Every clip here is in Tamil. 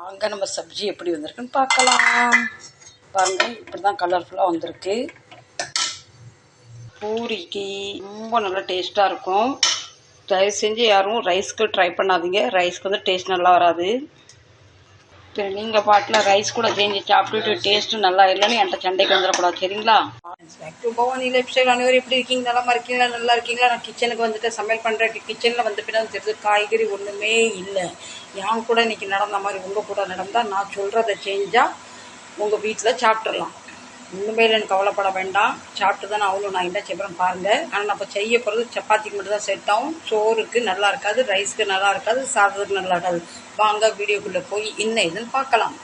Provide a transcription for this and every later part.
வாங்க நம்ம சப்ஜி எப்படி வந்திருக்குன்னு பார்க்கலாம். பாருங்க இப்படி தான் கலர்ஃபுல்லாக வந்திருக்கு. பூரிக்கு ரொம்ப நல்லா டேஸ்ட்டாக இருக்கும். தயவு செஞ்சு யாரும் ரைஸ்க்கு ட்ரை பண்ணாதீங்க. ரைஸ்க்கு வந்து டேஸ்ட் நல்லா வராது. சரி நீங்கள் பாட்டில் ரைஸ் கூட செஞ்சு சாப்பிட்டுட்டு டேஸ்ட்டு நல்லா இல்லைன்னு என்கிட்ட சண்டைக்கு வந்துடக்கூடாது சரிங்களா? பேக் டு பவானி ஸ்டைல் அனைவரும் எப்படி இருக்கீங்க? நல்லா இருக்கீங்களா? நல்லா இருக்கீங்களா? நான் கிச்சனுக்கு வந்துட்டு சமையல் பண்ணுறேன் கிச்சனில் வந்து பின்னாடி தெரிஞ்சு காய்கறி ஒன்றுமே இல்லை. என் கூட இன்னைக்கு நடந்த மாதிரி உங்கள் கூட நடந்தால் நான் சொல்கிறத செஞ்சால் உங்கள் வீட்டில் சாப்பிட்றலாம் இனிமேல் எனக்கு கவலைப்பட வேண்டாம். சாப்பிட்டு தான் அவ்வளோ நான் என்ன செய்கிறேன் பாருங்கள் ஆனால் நம்ம செய்ய போகிறது சப்பாத்திக்கு மட்டும் தான் செட் ஆகும் சோறுக்கு நல்லா இருக்காது ரைஸ்க்கு நல்லா இருக்காது சாதத்துக்கு நல்லா இருக்காது. வாங்க வீடியோக்குள்ளே போய் என்ன இதுன்னு பார்க்கலாம்.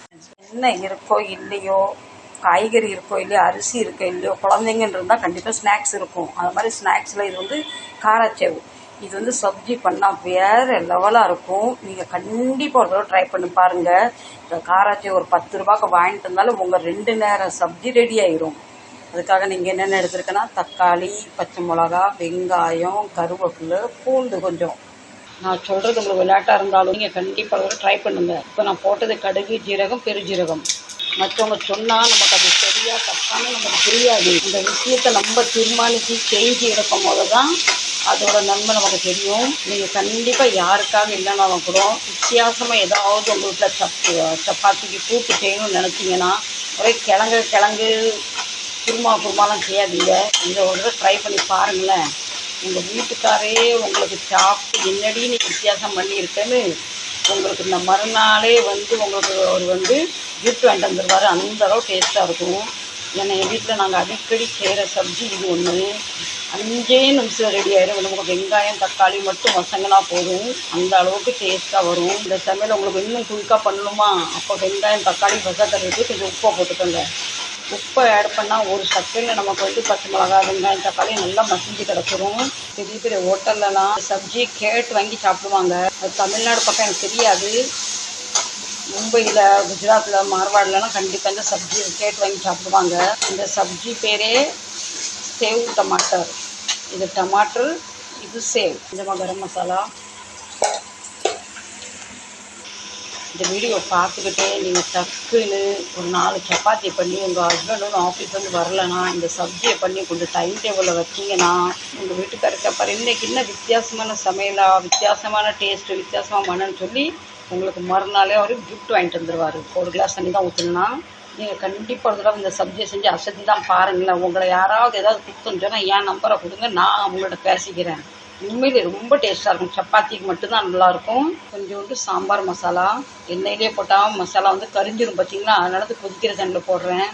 என்ன இருக்கோ இல்லையோ காய்கறி இருக்கோ இல்லையோ அரிசி இருக்கோ இல்லையோ குழந்தைங்கன்னு இருந்தால் கண்டிப்பாக ஸ்நாக்ஸ் இருக்கும். அது மாதிரி ஸ்நாக்ஸில் இது வந்து காராச்சேவு. இது வந்து சப்ஜி பண்ணால் வேறு லெவலாக இருக்கும். நீங்கள் கண்டிப்பாக ஒரு தடவை ட்ரை பண்ணி பாருங்கள் இந்த காராச்சி ஒரு பத்து ரூபாய்க்கு வாங்கிட்டு இருந்தாலும் உங்கள் ரெண்டு நேரம் சப்ஜி ரெடி ஆயிரும். அதுக்காக நீங்கள் என்னென்ன எடுத்துருக்கேன்னா தக்காளி பச்சை மிளகா வெங்காயம் கருவேப்பிலை பூண்டு கொஞ்சம். நான் சொல்கிறது உங்களுக்கு விளையாட்டாக இருந்தாலும் நீங்கள் கண்டிப்பாக ஒரு ட்ரை பண்ணுங்கள் இப்போ நான் போட்டது கடுகு ஜீரகம் பெருஜீரகம் மற்றவங்க சொன்னால் நமக்கு அது சரியாக தப்பான நமக்கு புரியாது. இந்த விஷயத்தை நம்ம தீர்மானித்து செஞ்சு எடுக்கும் போது தான் அதோட நன்மை நமக்கு தெரியும். நீங்கள் கண்டிப்பாக யாருக்காக இல்லைனாலும் கூட வித்தியாசமாக ஏதாவது உங்கள் வீட்டில் சப் சப்பாத்திக்கு கூட்டு செய்யணும்னு நினச்சிங்கன்னா ஒரே கிழங்கு கிழங்கு குருமா குருமாலாம் செய்யாதீங்க இதை ஒரு தடவை ட்ரை பண்ணி பாருங்களேன். உங்கள் வீட்டுக்காரே உங்களுக்கு சாப்பிட்டு என்னடி நீ வித்தியாசம் பண்ணியிருக்கேன்னு உங்களுக்கு இந்த மறுநாளே வந்து உங்களுக்கு அவர் வந்து கிஃப்ட் வாங்கிட்டு வந்துடுவார் அந்த அளவு டேஸ்ட்டாக இருக்கும். ஏன்னா எங்கள் வீட்டில் நாங்கள் அடிக்கடி செய்கிற சப்ஜி இது ஒன்று அஞ்சே நிமிஷம் ரெடி ஆகிடும் நமக்கு வெங்காயம் தக்காளி மட்டும் வசங்கினா போதும். அந்த அளவுக்கு டேஸ்ட்டாக வரும். இந்த சமையல் உங்களுக்கு இன்னும் குயிக்காக பண்ணணுமா? அப்போ வெங்காயம் தக்காளி வசக்கிறதுக்கு கொஞ்சம் உப்பை போட்டுக்கோங்க. உப்பை ஆட் பண்ணால் ஒரு சக்கையில் நமக்கு வந்து பச்சை மிளகா வெங்காயம் தக்காளி நல்லா மசிஞ்சு கிடச்சிரும். பெரிய பெரிய ஹோட்டல்லலாம் சப்ஜி கேட்டு வாங்கி சாப்பிடுவாங்க. அது தமிழ்நாடு பக்கம் எனக்கு தெரியாது. மும்பையில் குஜராத்தில் மார்வாடிலலாம் கண்டிப்பாக இந்த சப்ஜி கேட்டு வாங்கி சாப்பிடுவாங்க. இந்த சப்ஜி பேரே சேவ் டமாட்டர். இது டமாட்டர் இது சேவ். கொஞ்சமாக கரம் மசாலா. இந்த வீடியோ பார்த்துக்கிட்டே நீங்கள் டக்குன்னு ஒரு நாலு சப்பாத்தி பண்ணி உங்கள் ஹஸ்பண்ட் ஒன்று ஆஃபீஸ் வந்து வரலனா இந்த சப்ஜியை பண்ணி கொஞ்சம் டைம் டேபிளில் வச்சிங்கன்னா உங்கள் வீட்டுக்காரருக்கு அப்புறம் இன்றைக்கி என்ன வித்தியாசமான சமையலாக வித்தியாசமான டேஸ்ட்டு வித்தியாசமாக மனன்னு சொல்லி உங்களுக்கு மறுநாளே அவர் கிஃப்ட் வாங்கிட்டு வந்துடுவார் ஒரு கிளாஸ் தண்ணி தான் ஊற்றணும்னா நீங்கள் கண்டிப்பாக ஒரு தடவை இந்த சப்ஜியை செஞ்சு அசதி தான் பாருங்களேன். உங்களை யாராவது ஏதாவது குத்தம் சொன்னால் என் நம்பரை கொடுங்க நான் அவங்கள்ட்ட பேசிக்கிறேன். உண்மையிலே ரொம்ப டேஸ்ட்டாக இருக்கும். சப்பாத்திக்கு மட்டும்தான் நல்லாயிருக்கும் கொஞ்சோண்டு சாம்பார் மசாலா. எண்ணெயிலே போட்டால் மசாலா வந்து கரிஞ்சிரும் பார்த்தீங்களா அதனால அது கொதிக்கிற தண்ணியில் போடுறேன்.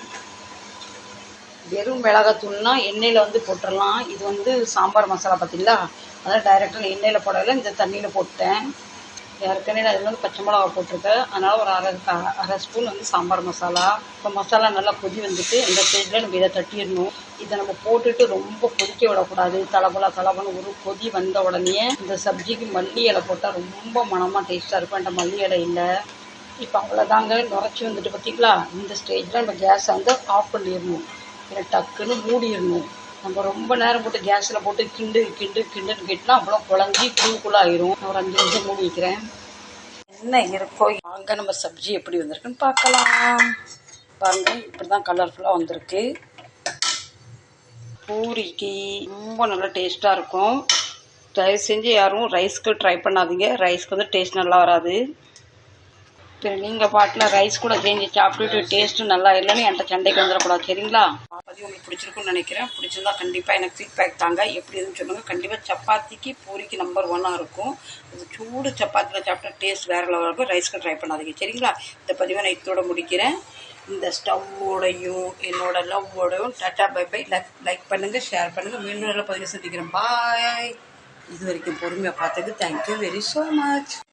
வெறும் மிளகாத்தூள்னா எண்ணெயில் வந்து போட்டுடலாம் இது வந்து சாம்பார் மசாலா பார்த்தீங்களா அதனால் டைரெக்டாக எண்ணெயில் போடல இந்த தண்ணியில் போட்டேன் ஏற்கனவே அதில் வந்து பச்சை மிளகா போட்டிருக்கேன். அதனால் ஒரு அரை அரை ஸ்பூன் வந்து சாம்பார் மசாலா. இப்போ மசாலா நல்லா கொதி வந்துட்டு இந்த ஸ்டேஜில் நம்ம இதை தட்டிடணும். இதை நம்ம போட்டுட்டு ரொம்ப கொதிக்க விடக்கூடாது. தலபலா தலபலன்னு ஒரு கொதி வந்த உடனே இந்த சப்ஜிக்கு மல்லி இலை போட்டால் ரொம்ப மனமாக டேஸ்ட்டாக இருக்கும். என்கிட்ட மல்லி இலை இல்லை. இப்போ அவ்வளோதாங்க நுரைச்சி வந்துட்டு பார்த்தீங்களா இந்த ஸ்டேஜில் நம்ம கேஸை வந்து ஆஃப் பண்ணிடணும். இல்லை டக்குன்னு மூடிடணும். நம்ம ரொம்ப நேரம் போட்டு கேஸில் போட்டு கிண்டு கிண்டு கிண்டுன்னு கேட்டால் அவ்வளோ குழஞ்சி கூழ் ஆயிரும். ஒரு அஞ்சு நிமிஷம் மூடி வைக்கிறேன். என்ன இருக்கோ வாங்க நம்ம சப்ஜி எப்படி வந்திருக்குன்னு பார்க்கலாம். பாருங்க இப்படி தான் கலர்ஃபுல்லாக வந்திருக்கு. பூரிக்கு ரொம்ப நல்லா டேஸ்ட்டாக இருக்கும். தயவு செஞ்சு யாரும் ரைஸ்க்கு ட்ரை பண்ணாதீங்க. ரைஸ்க்கு வந்து டேஸ்ட் நல்லா வராது. சரி நீங்கள் பாட்டில் ரைஸ் கூட செஞ்சு சாப்பிட்டுட்டு டேஸ்ட்டு நல்லா இல்லைன்னு என்கிட்ட சண்டைக்கு வந்துடக்கூடாது. சரிங்களா? பதிவு உங்களுக்கு பிடிச்சிருக்குன்னு நினைக்கிறேன். பிடிச்சிருந்தா கண்டிப்பாக எனக்கு ஃபீட்பேக் தாங்க. எப்படி இருக்குன்னு சொல்லுங்கள் கண்டிப்பாக சப்பாத்திக்கு பூரிக்கு நம்பர் ஒன்னாக இருக்கும். அது சூடு சப்பாத்தியில் சாப்பிட்டா டேஸ்ட் வேறு லெவலில் இருக்கும். ரைஸ்க்கு ட்ரை பண்ணாதீங்க. சரிங்களா? இந்த பதிவை நான் இதோட முடிக்கிறேன். இந்த ஸ்டவ்வோடையும் என்னோட லவ்வோடையும் tata bye bye. Like like பண்ணுங்கள் ஷேர் பண்ணுங்கள் மீண்டும் நல்ல பதிவு சந்திக்கிறேன். பாய் இது வரைக்கும் பொறுமையாக பார்த்ததுக்கு தேங்க்யூ வெரி ஸோ மச்